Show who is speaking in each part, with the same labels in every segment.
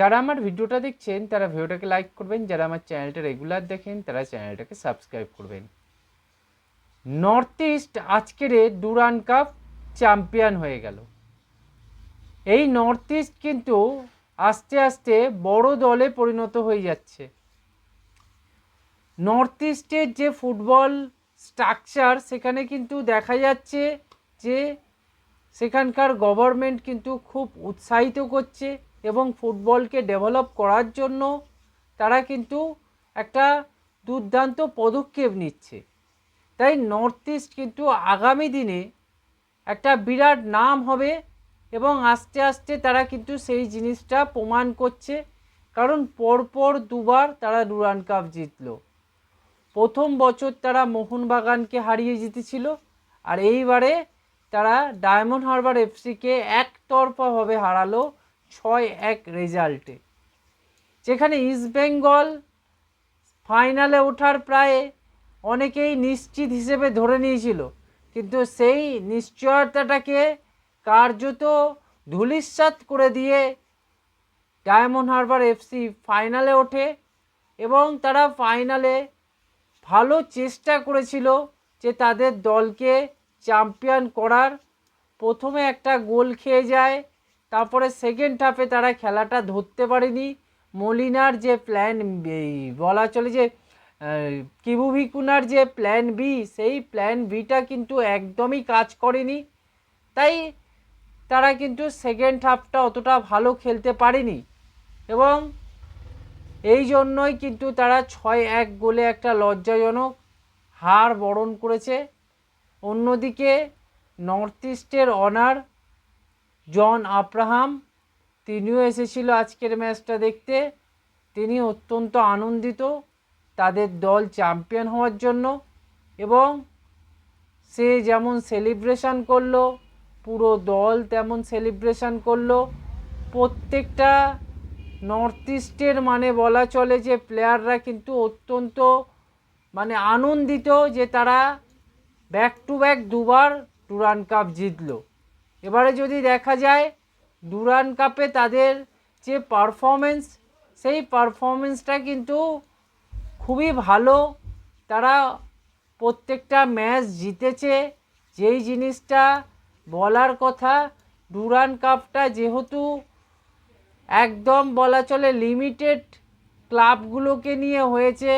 Speaker 1: যারা আমার ভিডিওটা দেখছেন, তারা ভিডিওটাকে লাইক করবেন। যারা আমার চ্যানেলটা রেগুলার দেখেন, তারা চ্যানেলটাকে সাবস্ক্রাইব করবেন। নর্থ ইস্ট আজকের ডুরান কাপ চ্যাম্পিয়ন হয়ে গেল। এই নর্থ ইস্ট কিন্তু আস্তে আস্তে বড় দলে পরিণত হয়ে যাচ্ছে। নর্থ ইস্টের যে ফুটবল স্ট্রাকচার সেখানে কিন্তু দেখা যাচ্ছে যে সেখানকার গভর্নমেন্ট কিন্তু খুব উৎসাহিত করছে। এবং ফুটবলকে ডেভেলপ করার জন্য তারা কিন্তু একটা দুর্দান্ত পদক্ষেপ নিচ্ছে। তাই নর্থ ইস্ট কিন্তু আগামী দিনে একটা বিরাট নাম হবে এবং আস্তে আস্তে তারা কিন্তু সেই জিনিসটা প্রমাণ করছে। কারণ পরপর দুবার তারা ডুরান কাপ জিতল। প্রথম বছর তারা মোহনবাগানকে হারিয়ে জিতেছিল আর এইবারে তারা ডায়মন্ড হারবার এফসিকে একতরফাভাবে হারালো। ছয় এক রেজাল্টে। যেখানে ইস্টবেঙ্গল ফাইনালে ওঠার প্রায় অনেকেই নিশ্চিত হিসেবে ধরে নিয়েছিল। কিন্তু সেই নিশ্চয়তাটাকে কার্যত ধূলিসাৎ করে দিয়ে ডায়মন্ড হারবার এফসি ফাইনালে ওঠে এবং তারা ফাইনালে ভালো চেষ্টা করেছিল যে তাদের দলকে চ্যাম্পিয়ন করার। প্রথমে একটা গোল খেয়ে যায় তারপরে সেকেন্ড হাফে তারা খেলাটা ধরতে পারেনি। মলিনার যে প্ল্যান বলা চলে যে কিবুভিকুনার যে প্ল্যান বি সেই প্ল্যান বিটা কিন্তু একদমই কাজ করেনি। তাই তারা কিন্তু সেকেন্ড হাফটা অতটা ভালো খেলতে পারেনি। এবং এই জন্যই কিন্তু তারা ছয় এক গোলে একটা লজ্জাজনক হার বরণ করেছে। অন্যদিকে নর্থ ইস্টের অনার জন আব্রাহাম, তিনিও এসেছিল আজকের ম্যাচটা দেখতে। তিনি অত্যন্ত আনন্দিত, তাদের দল চ্যাম্পিয়ন হওয়ার জন্য এবং সে যেমন সেলিব্রেশন করল, পুরো দল তেমন সেলিব্রেশন করল। প্রত্যেকটা নর্থ ইস্টের মানে বলা চলে যে প্লেয়াররা কিন্তু অত্যন্ত মানে আনন্দিত যে তারা ব্যাক টু ব্যাক দুবার টুরান কাপ জিতলো। এবারে যদি দেখা যায় ডুরান কাপে তাদের যে পারফরমেন্স সেই পারফরমেন্সটা কিন্তু খুবই ভালো। তারা প্রত্যেকটা ম্যাচ জিতেছে। যেই জিনিসটা বলার কথা, ডুরান কাপটা যেহেতু একদম বলা চলে লিমিটেড ক্লাবগুলোকে নিয়ে হয়েছে,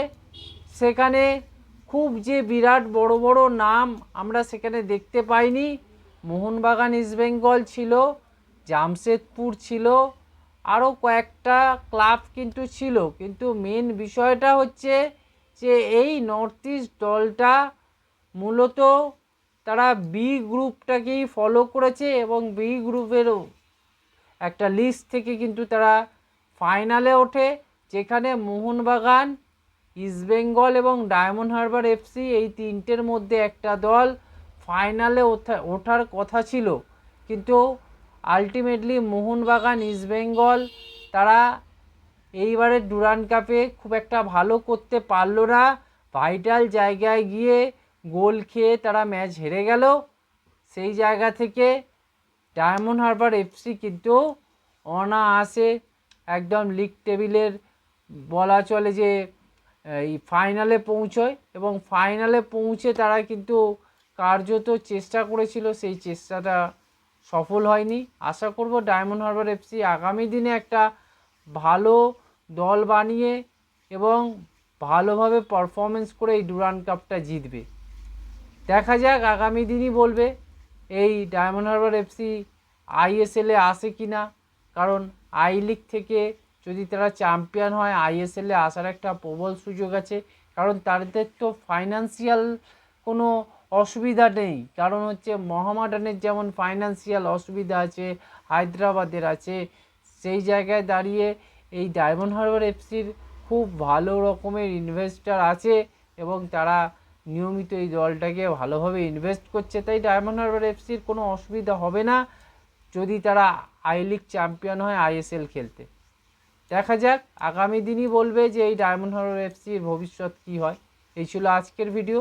Speaker 1: সেখানে খুব যে বিরাট বড় বড় নাম আমরা সেখানে দেখতে পাইনি। মোহনবাগান ইস্টবেঙ্গল ছিল, জামশেদপুর ছিল আরও কয়েকটা ক্লাব কিন্তু ছিল। কিন্তু মেন বিষয়টা হচ্ছে যে এই নর্থ ইস্ট দলটা মূলত তারা বি গ্রুপটাকেই ফলো করেছে এবং বি গ্রুপেরও একটা লিস্ট থেকে কিন্তু তারা ফাইনালে ওঠে, যেখানে মোহনবাগান ইস্টবেঙ্গল এবং ডায়মন্ড হারবার এফসি এই তিনটের মধ্যে একটা দল ফাইনালে ওঠা, ওঠার কথা ছিল। কিন্তু আলটিমেটলি মোহনবাগান ইস্টবেঙ্গল তারা এইবারে ডুরান কাপে খুব একটা ভালো করতে পারল না। ভাইটাল জায়গায় গিয়ে গোল খেয়ে তারা ম্যাচ হেরে গেল। সেই জায়গা থেকে ডায়মন্ড হারবার এফসি কিন্তু অনায়াসে একদম লিগ টেবিলের বলা চলে যে, এই ফাইনালে পৌঁছয় এবং ফাইনালে পৌঁছে তারা কিন্তু কার্যত চেষ্টা করেছিল, সেই চেষ্টাটা সফল হয়নি। আশা করব ডায়মন্ড হারবার এফসি আগামী দিনে একটা ভালো দল বানিয়ে এবং ভালোভাবে পারফরমেন্স করে এই ডুরান কাপটা জিতবে। দেখা যাক, আগামী দিনই বলবে এই ডায়মন্ড হারবার এফসি আইএসএলে আসে কি না কারণ আই লিগ থেকে যদি তারা চ্যাম্পিয়ন হয় আইএসএলে আসার একটা প্রবল সুযোগ আছে। কারণ তাদের তো ফাইন্যান্সিয়াল কোনো অসুবিধা নেই। কারণ হচ্ছে মহামাডানের যেমন ফাইন্যান্সিয়াল অসুবিধা আছে, হায়দ্রাবাদের আছে, সেই জায়গায় দাঁড়িয়ে এই ডায়মন্ড হারবার এফসির খুব ভালো রকমের ইনভেস্টার আছে এবং তারা নিয়মিত এই দলটাকে ভালোভাবে ইনভেস্ট করছে। তাই ডায়মন্ড হারবার এফসির কোনো অসুবিধা হবে না যদি তারা আই লিগ চ্যাম্পিয়ন হয় আইএসএল খেলতে। দেখা যাক, আগামী দিনই বলবে যে এই ডায়মন্ড হারবার এফসির ভবিষ্যৎ কী হয়। এই ছিল আজকের ভিডিও